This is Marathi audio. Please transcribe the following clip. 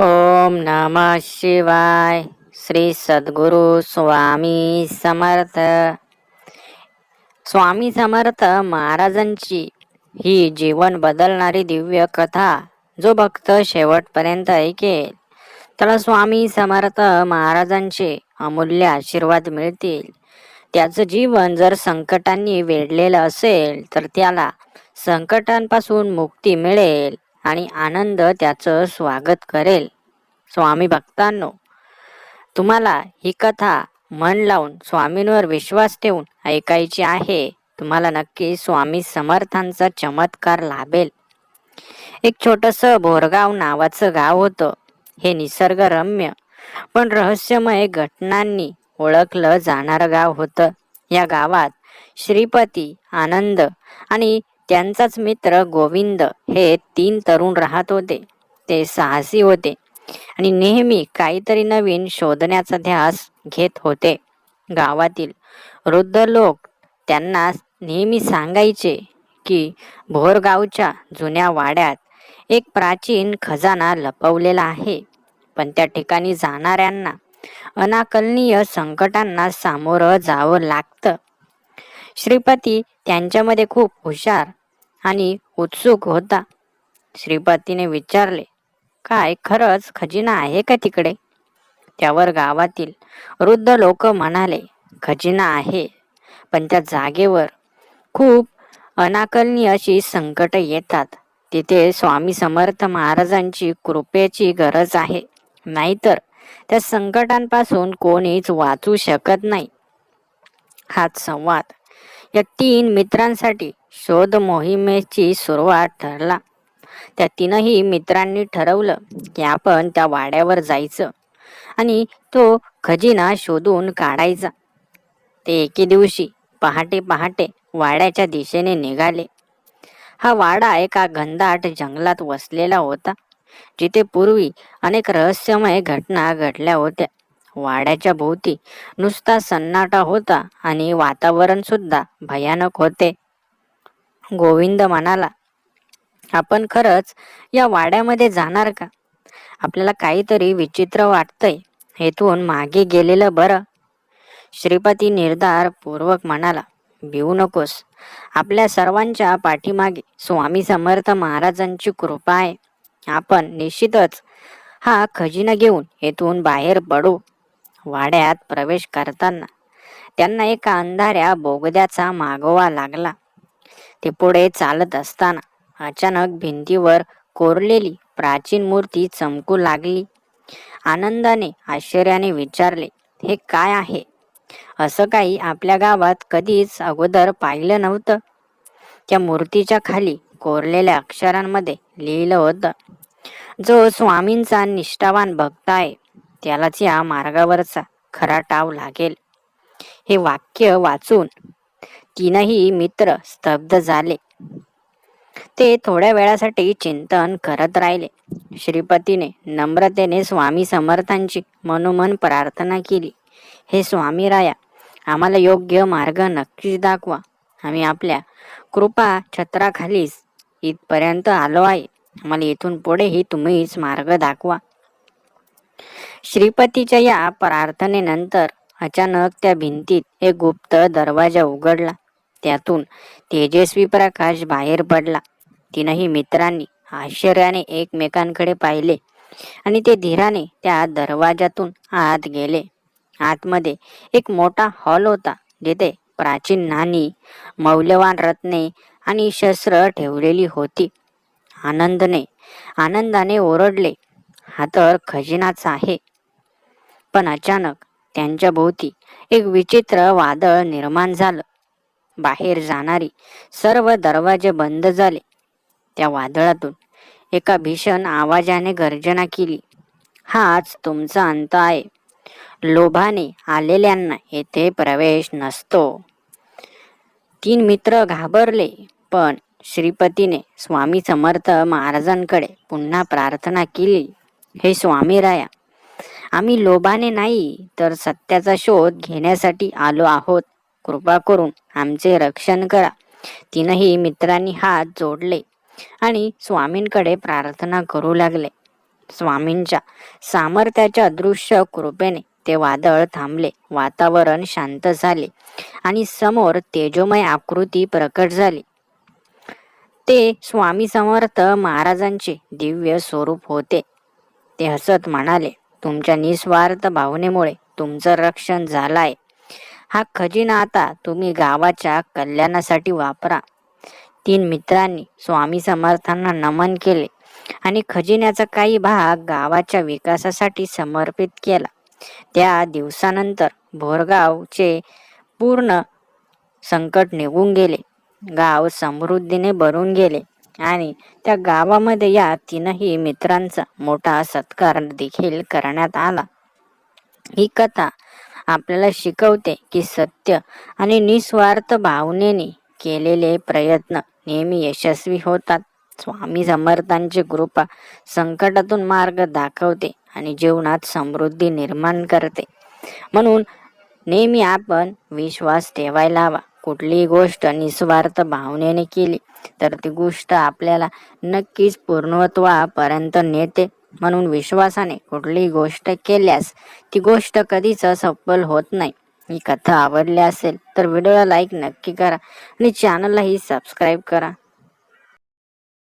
ओम नम शिवाय। श्री सद्गुरु स्वामी समर्थ। स्वामी समर्थ महाराजांची ही जीवन बदलणारी दिव्य कथा जो भक्त शेवटपर्यंत ऐकेल त्याला स्वामी समर्थ महाराजांचे अमूल्य आशीर्वाद मिळतील. त्याचं जीवन जर संकटांनी वेढलेलं असेल तर त्याला संकटांपासून मुक्ती मिळेल. आणि आनंद त्याचं स्वागत करेल. स्वामी भक्तांनो तुम्हाला ही कथा मन लावून स्वामींवर विश्वास ठेवून ऐकायची आहे. तुम्हाला नक्की स्वामी समर्थांचा चमत्कार लाभेल. एक छोटस बोरगाव नावाचं गाव होतं. हे निसर्गरम्य पण रहस्यमय घटनांनी ओळखलं जाणारं गाव होतं. या गावात श्रीपती आनंद आणि त्यांचाच मित्र गोविंद हे तीन तरुण राहत होते. ते साहसी होते आणि नेहमी काहीतरी नवीन शोधण्याचा ध्यास घेत होते. गावातील वृद्ध लोक त्यांना नेहमी सांगायचे की भोरगावच्या जुन्या वाड्यात एक प्राचीन खजाना लपवलेला आहे. पण त्या ठिकाणी जाणाऱ्यांना अनाकलनीय संकटांना सामोरं जावं लागतं. श्रीपती त्यांच्यामध्ये खूप हुशार आणि उत्सुक होता. श्रीपतीने विचारले काय खरंच खजिना आहे का तिकडे? त्यावर गावातील वृद्ध लोक म्हणाले खजिना आहे पण त्या जागेवर खूप अनाकलनीय अशी संकट येतात. तिथे स्वामी समर्थ महाराजांची कृपेची गरज आहे. नाहीतर त्या संकटांपासून कोणीच वाचू शकत नाही. हाच संवाद या तीन मित्रांसाठी शोध मोहिमेची सुरुवात ठरला. त्या तीनही मित्रांनी ठरवलं की आपण त्या वाड्यावर जायचं आणि तो खजिना शोधून काढायचा. ते एके दिवशी पहाटे पहाटे वाड्याच्या दिशेने निघाले. हा वाडा एका घनदाट जंगलात वसलेला होता जिथे पूर्वी अनेक रहस्यमय घटना घडल्या होत्या. वाड्याच्या भोवती. नुसता सन्नाटा होता आणि वातावरण सुद्धा भयानक होते. गोविंद म्हणाला आपण खरंच या वाड्यामध्ये जाणार का? आपल्याला काहीतरी विचित्र वाटतंय. हेतून मागे गेलेलं बरं. श्रीपती निर्धार पूर्वक म्हणाला भिवू नकोस. आपल्या सर्वांच्या पाठीमागे स्वामी समर्थ महाराजांची कृपा आहे. आपण निश्चितच हा खजिना घेऊन येथून बाहेर पडू. वाड्यात प्रवेश करताना त्यांना एका अंधाऱ्या बोगद्याचा मागोवा लागला. ते पुढे चालत असताना अचानक भिंतीवर कोरलेली प्राचीन मूर्ती चमकू लागली. आनंदाने आश्चर्याने विचारले हे काय आहे? असं काही आपल्या गावात कधीच अगोदर पाहिलं नव्हतं. त्या मूर्तीच्या खाली कोरलेल्या अक्षरांमध्ये लिहिलं होतं जो स्वामींचा निष्ठावान भक्त आहे त्यालाच या मार्गावरचा खरा टाव लागेल. हे वाक्य वाचून तीनही मित्र स्तब्ध झाले. ते थोड्या वेळासाठी चिंतन करत राहिले. श्रीपतीने नम्रतेने स्वामी समर्थांची मनोमन प्रार्थना केली. हे स्वामी राया आम्हाला योग्य मार्ग नक्कीच दाखवा. आम्ही आपल्या कृपा छत्राखालीच इथपर्यंत आलो आहे. आम्हाला इथून पुढेही तुम्हीच मार्ग दाखवा. श्रीपतीच्या या प्रार्थनेनंतर अचानक त्या भिंतीत एक गुप्त दरवाजा उघडला. त्यातून तेजस्वी प्रकाश बाहेर पडला. तीनही मित्रांनी आश्चर्याने एकमेकांकडे पाहिले आणि ते धीराने त्या दरवाजातून आत गेले. आतमध्ये एक मोठा हॉल होता जिथे प्राचीन नाणी मौल्यवान रत्ने आणि शस्त्र ठेवलेली होती. आनंदने आनंदाने ओरडले हा तर खजिनाच आहे. पण अचानक त्यांच्या भोवती एक विचित्र वादळ निर्माण झालं. बाहेर जाणारी सर्व दरवाजे बंद झाले. त्या वादळातून एका भीषण आवाजाने गर्जना केली. हाच तुमचा अंत आहे. लोभाने आलेल्यांना येथे प्रवेश नसतो. तीन मित्र घाबरले पण श्रीपतीने स्वामी समर्थ महाराजांकडे पुन्हा प्रार्थना केली. हे स्वामी राया आम्ही लोभाने नाही तर सत्याचा शोध घेण्यासाठी आलो आहोत. कृपा करून आमचे रक्षण करा. तीनही मित्रांनी हात जोडले आणि स्वामींकडे प्रार्थना करू लागले. स्वामींच्या सामर्थ्याच्या अदृश्य कृपेने ते वादळ थांबले वातावरण शांत झाले आणि समोर तेजोमय आकृती प्रकट झाली. ते स्वामी समर्थ महाराजांचे दिव्य स्वरूप होते. ते हसत म्हणाले तुमच्या निस्वार्थ भावनेमुळे तुमचं रक्षण झालंय. हा खजिना आता तुम्ही गावाच्या कल्याणासाठी वापरा. तीन मित्रांनी स्वामी समर्थांना नमन केले आणि खजिन्याचा काही भाग गावाच्या विकासासाठी समर्पित केला. त्या दिवसानंतर भोरगावचे पूर्ण संकट निघून गेले. गाव समृद्धीने भरून गेले. आणि त्या गावामध्ये या तीनही मित्रांचा मोठा सत्कार देखील करण्यात आला. ही कथा आपल्याला शिकवते की सत्य आणि निस्वार्थ भावनेने केलेले प्रयत्न नेहमी यशस्वी होतात. स्वामी समर्थांची कृपा संकटातून मार्ग दाखवते आणि जीवनात समृद्धी निर्माण करते. म्हणून नेहमी आपण विश्वास ठेवायला हवा. कुठलीही गोष्ट निस्वार्थ भावनेने केली तर ती गोष्ट आपल्याला नक्कीच पूर्णत्वापर्यंत नेते म्हणून विश्वासाने कुठलीही गोष्ट केल्यास ती गोष्ट कधीच सफल होत नाही. ही कथा आवडली असेल तर व्हिडिओला लाईक नक्की करा आणि चॅनललाही सबस्क्राईब करा.